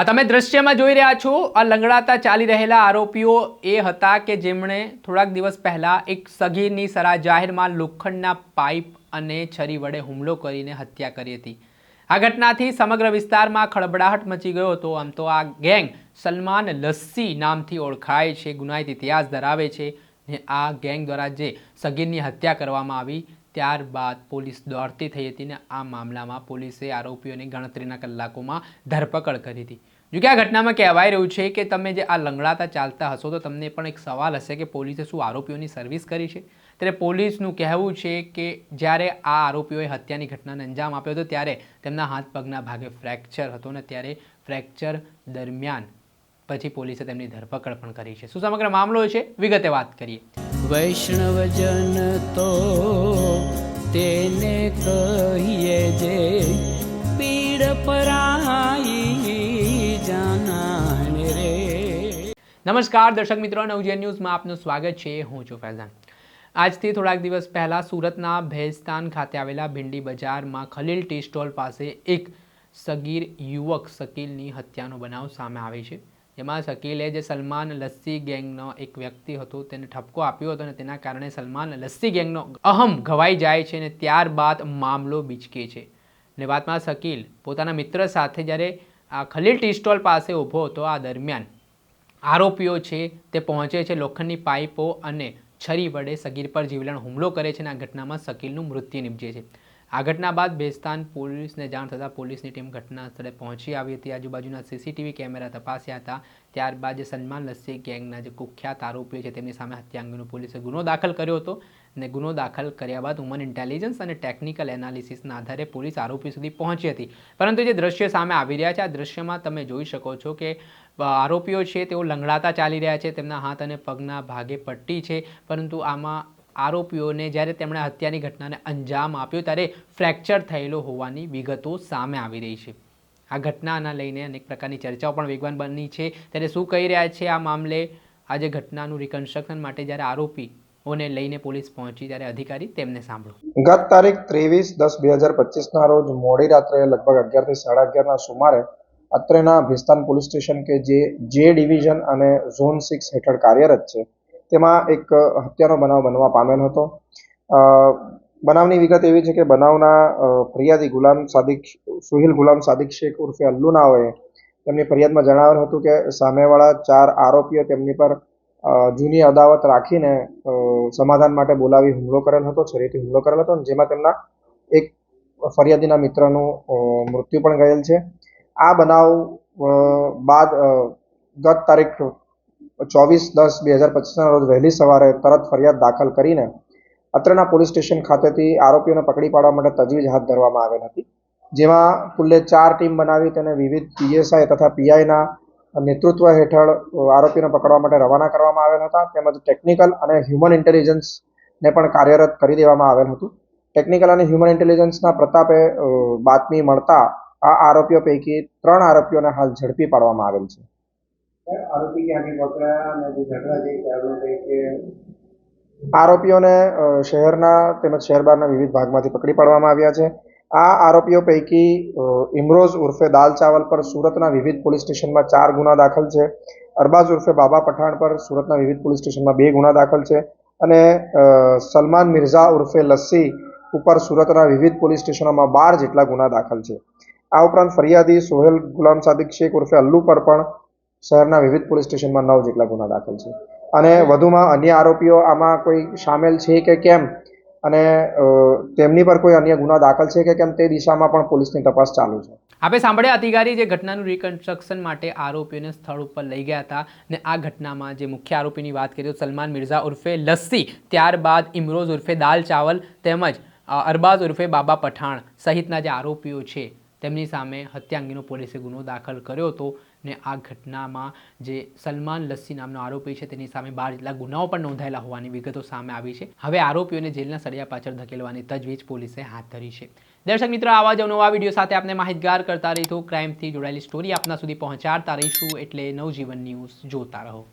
આ તમે દ્રશ્યમાં જોઈ રહ્યા છો, આ લંગડાતા ચાલી રહેલા આરોપીઓ એ હતા કે જેમણે થોડાક દિવસ પહેલાં એક સગીરની સરા જાહેરમાં લોખંડના પાઇપ અને છરી વડે હુમલો કરીને હત્યા કરી હતી. આ ઘટનાથી સમગ્ર વિસ્તારમાં ખળબડાહટ મચી ગયો હતો. આમ તો આ ગેંગ સલમાન લસ્સી નામથી ઓળખાય છે ગુનાહિત ઇતિહાસ ધરાવે છે ને આ ગેંગ દ્વારા જે સગીરની હત્યા કરવામાં આવી ત્યારબાદ પોલીસ દોડતી થઈ હતી ને આ મામલામાં પોલીસે આરોપીઓની ગણતરીના કલાકોમાં ધરપકડ કરી હતી. જો કે આ ઘટનામાં કહેવાય રહ્યું છે કે તમે જે આ લંગડાતા ચાલતા હશો, તો તમને પણ એક સવાલ હશે કે પોલીસે શું આરોપીઓની સર્વિસ કરી છે? ત્યારે પોલીસનું કહેવું છે કે જ્યારે આ આરોપીઓએ હત્યાની ઘટનાને અંજામ આપ્યો હતો, ત્યારે તેમના હાથ પગના ભાગે ફ્રેક્ચર હતો ને ત્યારે ફ્રેક્ચર દરમિયાન પછી પોલીસે તેમની ધરપકડ પણ કરી છે. શું સમગ્ર મામલો છે, વિગતે વાત કરીએ. વૈષ્ણવજન તો તેને કહીએ જે પીડ પરાઈ જાનાને રે. નમસ્કાર, દર્શક મિત્રો, નવજીવન ન્યૂઝમાં આપનું સ્વાગત છે. હું છું ફૈઝાન. આજથી થોડાક દિવસ પહેલાં સુરતના ભેસ્તાન ખાતે આવેલા ભીંડી બજારમાં ખલીલ ટી સ્ટોલ પાસે એક સગીર યુવક શકીલની હત્યાનો બનાવ સામે આવે છે. જેમાં શકીલે જે સલમાન લસ્સી ગેંગનો એક વ્યક્તિ હતો, તેને ઠપકો આપ્યો હતો અને તેના કારણે સલમાન લસ્સી ગેંગનો અહમ ઘવાઈ જાય છે અને ત્યારબાદ મામલો બીચકે છે. ને વાતમાં શકીલ પોતાના મિત્ર સાથે જ્યારે આ ખલીલ ટી સ્ટોલ પાસે ઊભો હતો, આ દરમિયાન આરોપીઓ છે તે પહોંચે છે લોખંડની પાઇપો અને છરી વડે સગીર પર જીવલેણ હુમલો કરે છે અને આ ઘટનામાં શકીલનું મૃત્યુ નિપજે છે. આ ઘટના બાદ બેસ્તાન પોલીસને જાણ થતાં પોલીસની ટીમ ઘટના સ્થળે પહોંચી આવી હતી. આજુબાજુના સીસીટીવી કેમેરા તપાસ્યા હતા. ત્યારબાદ જે સન્માન લસ્સી ગેંગના જે કુખ્યાત આરોપીઓ છે તેમની સામે હત્યા અંગેનો પોલીસે ગુનો દાખલ કર્યો હતો અને ગુનો દાખલ કર્યા બાદ હ્યુમન ઇન્ટેલિજન્સ અને ટેકનિકલ એનાલિસિસના આધારે પોલીસ આરોપી સુધી પહોંચી હતી. પરંતુ જે દ્રશ્ય સામે આવી રહ્યા છે, આ દ્રશ્યમાં તમે જોઈ શકો છો કે આરોપીઓ છે તેઓ લંગડાતા ચાલી રહ્યા છે, તેમના હાથ અને પગના ભાગે પટ્ટી છે, પરંતુ આમાં આરોપીઓને જ્યારે તેમણે હત્યાની ઘટનાને અંજામ આપ્યો ત્યારે ફ્રેક્ચર થયેલો હોવાની વિગતો સામે આવી રહી છે. આ ઘટનાના લઈને અનેક પ્રકારની ચર્ચાઓ પણ વેગવાન બની છે. ત્યારે શું કહી રહ્યા છે આ મામલે? આજે ઘટનાનું રિકન્સ્ટ્રક્શન માટે જ્યારે આરોપીઓને લઈને પોલીસ પહોંચી ત્યારે અધિકારી તેમને સાંભળો. ગત તારીખ ત્રેવીસ દસ બે હજાર પચીસના રોજ મોડી રાત્રે લગભગ અગિયારથી સાડા અગિયારના સુમારે અત્રેના ભિસ્તાન પોલીસ સ્ટેશન કે જે જે ડિવિઝન અને ઝોન સિક્સ હેઠળ કાર્યરત છે તેમાં એક હત્યાનો બનાવ બનવા પામેલ હતો. બનાવની વિગત એવી છે કે બનાવના ફરિયાદી ગુલામ સાદિક, સુહિલ ગુલામ સાદિક શેખ ઉર્ફે અલ્લુનાઓએ તેમની ફરિયાદમાં જણાવેલ હતું કે સામેવાળા ચાર આરોપીઓ તેમની પર જૂની અદાવત રાખીને સમાધાન માટે બોલાવી હુમલો કરેલ હતો છરીથી હુમલો કરેલ હતો જેમાં તેમના એક ફરિયાદીના મિત્રનું મૃત્યુ પણ ગયેલ છે. આ બનાવ બાદ ગત તારીખ ચોવીસ દસ બે હજાર પચીસના રોજ વહેલી સવારે તરત ફરિયાદ દાખલ કરીને અત્રેના પોલીસ સ્ટેશન ખાતેથી આરોપીઓને પકડી પાડવા માટે તજવીજ હાથ ધરવામાં આવેલ હતી. જેમાં કુલ્લે ચાર ટીમ બનાવી તેને વિવિધ પીએસઆઈ તથા પીઆઈના નેતૃત્વ હેઠળ આરોપીને પકડવા માટે રવાના કરવામાં આવેલ હતા. તેમજ ટેકનિકલ અને હ્યુમન ઇન્ટેલિજન્સને પણ કાર્યરત કરી દેવામાં આવેલ હતું. ટેકનિકલ અને હ્યુમન ઇન્ટેલિજન્સના પ્રતાપે બાતમી મળતા આ આરોપીઓ પૈકી ત્રણ આરોપીઓને હાલ ઝડપી પાડવામાં આવેલ છે. આરોપીઓને શહેરના તેમજ શહેર બહારના વિવિધ ભાગમાંથી પકડી પાડવામાં આવ્યા છે. આ આરોપીઓ પૈકી ઇમરોઝ ઉર્ફે દાલ ચાવલ પર સુરતના વિવિધ પોલીસ સ્ટેશનમાં ચાર ગુના દાખલ છે. અરબાઝ ઉર્ફે બાબા પઠાણ પર સુરતના વિવિધ પોલીસ સ્ટેશનમાં બે ગુના દાખલ છે. અને સલમાન મિર્ઝા ઉર્ફે લસ્સી ઉપર સુરતના વિવિધ પોલીસ સ્ટેશનોમાં બાર જેટલા ગુના દાખલ છે. આ ઉપરાંત ફરિયાદી સોહેલ ગુલામ સાદિક શેખ ઉર્ફે અલ્લુ પર પણ શહેરના વિવિધ પોલીસ સ્ટેશનમાં નવ જેટલા ગુના દાખલ છે. અને વધુમાં અન્ય આરોપીઓ આમાં કોઈ સામેલ છે કે કેમ? અને તેમની પર કોઈ અન્ય ગુના દાખલ છે કે કેમ તે દિશામાં પણ પોલીસની તપાસ ચાલુ છે. આપણે સાંભળ્યા, અધિકારી જે ઘટનાનું રિકન્સ્ટ્રક્શન માટે આરોપીઓને સ્થળ ઉપર લઈ ગયા હતા ને આ ઘટનામાં જે મુખ્ય આરોપીની વાત કરીએ તો સલમાન મિર્ઝા ઉર્ફે લસ્સી, ત્યારબાદ ઇમરોઝ ઉર્ફે દાલ ચાવલ તેમજ અરબાઝ ઉર્ફે બાબા પઠાણ સહિતના જે આરોપીઓ છે તેમની સામે હત્યા અંગેનો પોલીસે ગુનો દાખલ કર્યો હતો ને આ ઘટનામાં જે સલમાન લસ્સી નામનો આરોપી છે, તેની સામે બાર જેટલા ગુનાઓ પણ નોંધાયેલા હોવાની વિગતો સામે આવી છે. હવે આરોપીઓને જેલના સળિયા પાછળ ધકેલવાની તજવીજ પોલીસે હાથ ધરી છે. દર્શક મિત્રો, આવા જ નવા વીડિયો સાથે આપણે માહિતગાર કરતા રહીશું. ક્રાઇમથી જોડાયેલી સ્ટોરી આપના સુધી પહોંચાડતા રહીશું. એટલે નવજીવન ન્યૂઝ જોતા રહો.